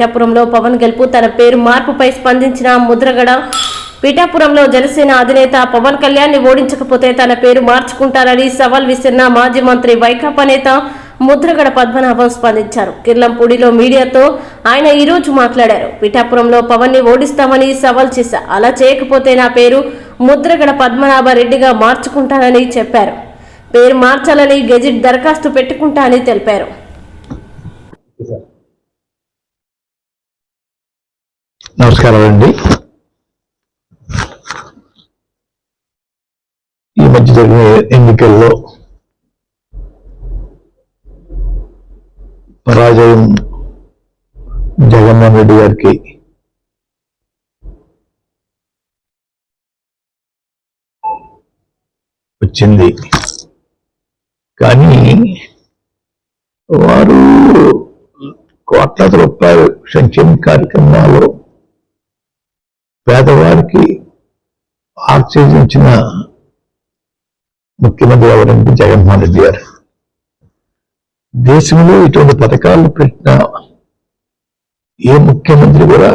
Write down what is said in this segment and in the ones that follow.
పిఠాపురంలో పవన్ గెలుపు తన పేరు మార్పుపై స్పందించిన ముద్రగడ. పిఠాపురంలో జనసేన అధినేత పవన్ కళ్యాణ్ని ఓడించకపోతే తన పేరు మార్చుకుంటారని సవాల్ విసిరిన మాజీ మంత్రి వైకాపా నేత ముద్రగడ పద్మనాభం స్పందించారు. కిర్లంపూడిలో మీడియాతో ఆయన ఈ రోజు మాట్లాడారు. పిఠాపురంలో పవన్ని ఓడిస్తామని సవాల్ చేశా. అలా చేయకపోతే నా పేరు ముద్రగడ పద్మనాభ రెడ్డిగా మార్చుకుంటానని చెప్పారు. పేరు మార్చాలని గెజిట్ దరఖాస్తు పెట్టుకుంటా అని తెలిపారు. నమస్కారం అండి ఈ మధ్య జరిగిన ఎన్నికల్లో పరాజయం జగన్మోహన్ రెడ్డి గారికి వచ్చింది. కానీ వారు కోట్లాది రూపాయలు సంక్షేమ కార్యక్రమాలు పేదవారికి ఆక్సిజన్ ఇచ్చిన ముఖ్యమంత్రి ఎవరంటే జగన్మోహన్ రెడ్డి గారు. దేశంలో ఇటువంటి పథకాలు పెట్టిన ఏ ముఖ్యమంత్రి కూడా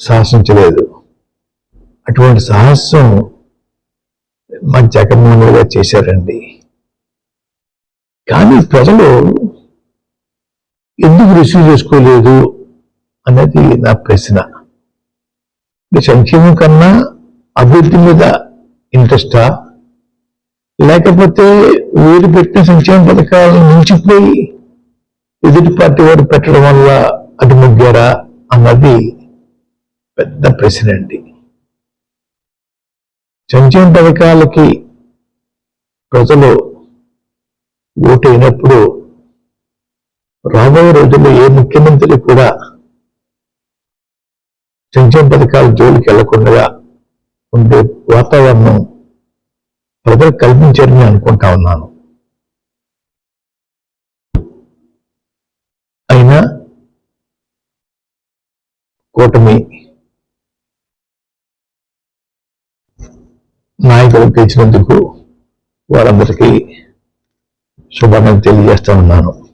సాహసించలేదు. అటువంటి సాహసం మన జగన్మోహన్ రెడ్డి గారు చేశారండి. కానీ ప్రజలు ఎందుకు రిసీవ్ చేసుకోలేదు అనేది నా ప్రశ్న. సంక్షేమం కన్నా అభివృద్ధి మీద ఇంట్రెస్టా? లేకపోతే వీరు పెట్టిన సంక్షేమ పథకాలను మించిపోయి ఎదుటి పార్టీ వారు పెట్టడం వల్ల అది ముగ్గారా అన్నది పెద్ద ప్రశ్న అండి. సంక్షేమ పథకాలకి ప్రజలు ఓటైనప్పుడు రాబోయే రోజుల్లో ఏ ముఖ్యమంత్రి కూడా సంక్షేమ పథకాలు జోలికి వెళ్ళకుండా ఉండే వాతావరణం ప్రజలు కల్పించారని అనుకుంటా ఉన్నాను. అయినా కూటమి నాయకులు తెచ్చినందుకు వారందరికీ శుభాకాంక్షలు తెలియజేస్తా ఉన్నాను.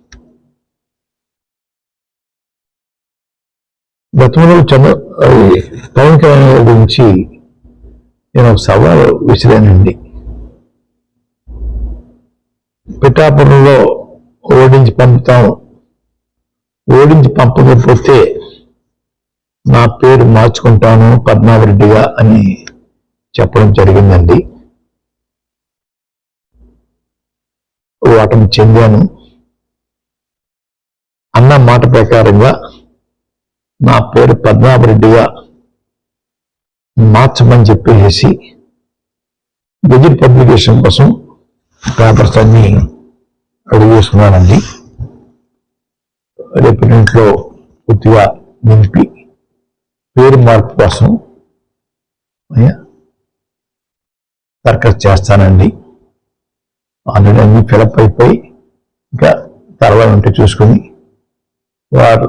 గతంలో చంద్ర పవన్ కళ్యాణ్ గారి గురించి నేను ఒక సవాలు విసిరానండి. పిఠాపురంలో ఓడించి పంపుతాం. ఓడించి పంపకపోతే నా పేరు మార్చుకుంటాను పద్మారెడ్డిగా అని చెప్పడం జరిగిందండి. ఓటమి చెందాను. అన్న మాట ప్రకారంగా నా పేరు పద్మాభరెడ్డిగా మార్చమని చెప్పేసి గెజిట్ పబ్లికేషన్ కోసం పేపర్స్ అన్ని రెడీ చేసుకున్నానండి రేపు ఇంట్లో పూర్తిగా నింపి పేరు మార్పు కోసం అయ్యా, దరఖాస్తు చేస్తానండి. ఆల్రెడీ అన్ని ఫిలప్ అయిపోయి ఇంకా తర్వాత ఉంటే చూసుకుని వారు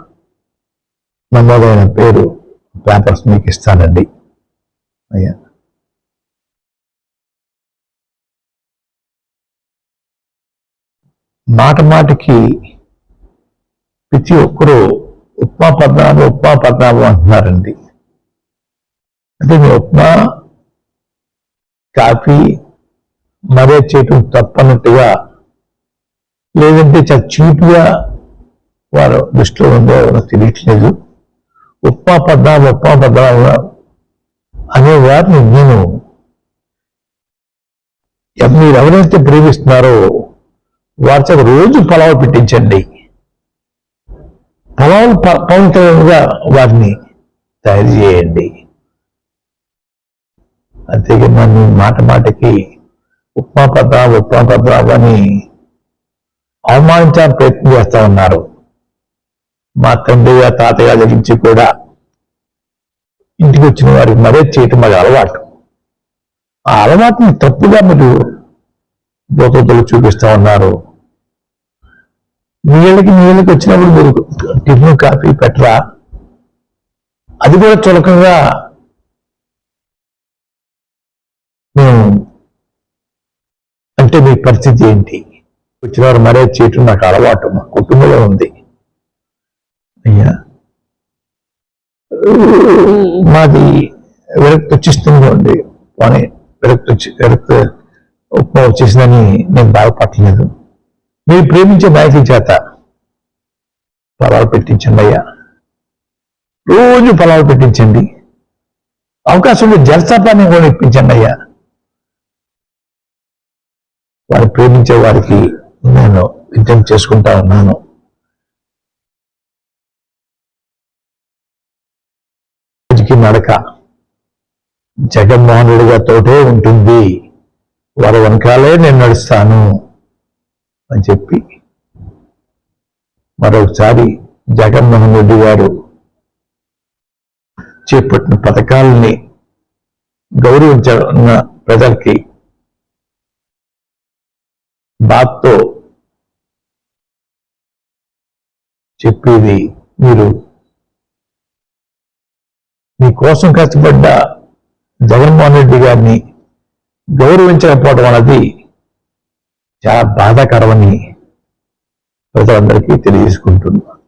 నమోదైన పేరు పేపర్స్ మీకు ఇస్తానండి. అయ్యా. మాట మాటికి ప్రతి ఒక్కరూ ఉప్మా పద్నాభం ఉప్మా పద్నాభం అంటున్నారండి. అంటే మీ ఉప్మా కాఫీ మరే చేయటం తప్పన్నట్టుగా లేదంటే చాలా చీప్గా వారు దృష్టిలో ఉందో తెలియట్లేదు. ఉప్మా పద్నాభం ఉప్మా పద్నాభం అనే వారిని నేను మీరు ఎవరైతే ప్రేమిస్తున్నారో వారి చేత రోజు పొలావు పెట్టించండి. పొలాలు ప- వారిని తయారు చేయండి. అంతేగాని మీ మాట మాటకి ఉప్మా పద్మ ఉప్మా పద్మ అని అవమానించాలని ప్రయత్నం చేస్తా ఉన్నారు. మా తండ్రిగా తాతగా తాతయ్య నుంచి కూడా ఇంటికి వచ్చిన వారికి మరే చేయటం మాకు అలవాటు. ఆ అలవాటుని తప్పుగా మీరు దోతలు చూపిస్తా ఉన్నారు. నీళ్ళకి నీళ్ళకి వచ్చినప్పుడు మీరు టిఫిన్ కాఫీ పెట్టరా? అది కూడా చులకంగా మేము అంటే మీ పరిస్థితి ఏంటి? వచ్చిన వారు మరే చేయటం నాకు అలవాటు మా కుటుంబంలో ఉంది అయ్యా మాది విరక్తి వచ్చిస్తుంది పోనీ విరక్తి వచ్చి విరక్తి ఉప్మా వచ్చేసిందని నేను బాధపడలేదు. మీరు ప్రేమించే నాయకుల చేత పొలాలు పెట్టించండి అయ్యా. రోజు పొలాలు పెట్టించండి. అవకాశం ఉంటే జలసాపాన్ని కూడా ఇప్పించండి అయ్యా. వారు ప్రేమించే వారికి నేను యుద్ధం చేసుకుంటా ఉన్నాను. రోజుకి నడక. జగన్మోహన్ రెడ్డి గారితోటే ఉంటుంది. వారి వెనకాలే నేను నడుస్తాను అని చెప్పి మరొకసారి జగన్మోహన్ రెడ్డి గారు చేపట్టిన పథకాలని గౌరవించిన ప్రజలకి బాత్తో చెప్పేది మీరు మీ కోసం కష్టపడ్డ జగన్మోహన్ రెడ్డి గారిని గౌరవించకపోవడం అన్నది చాలా బాధాకరమని ప్రజలందరికీ తెలియజేసుకుంటున్నాను.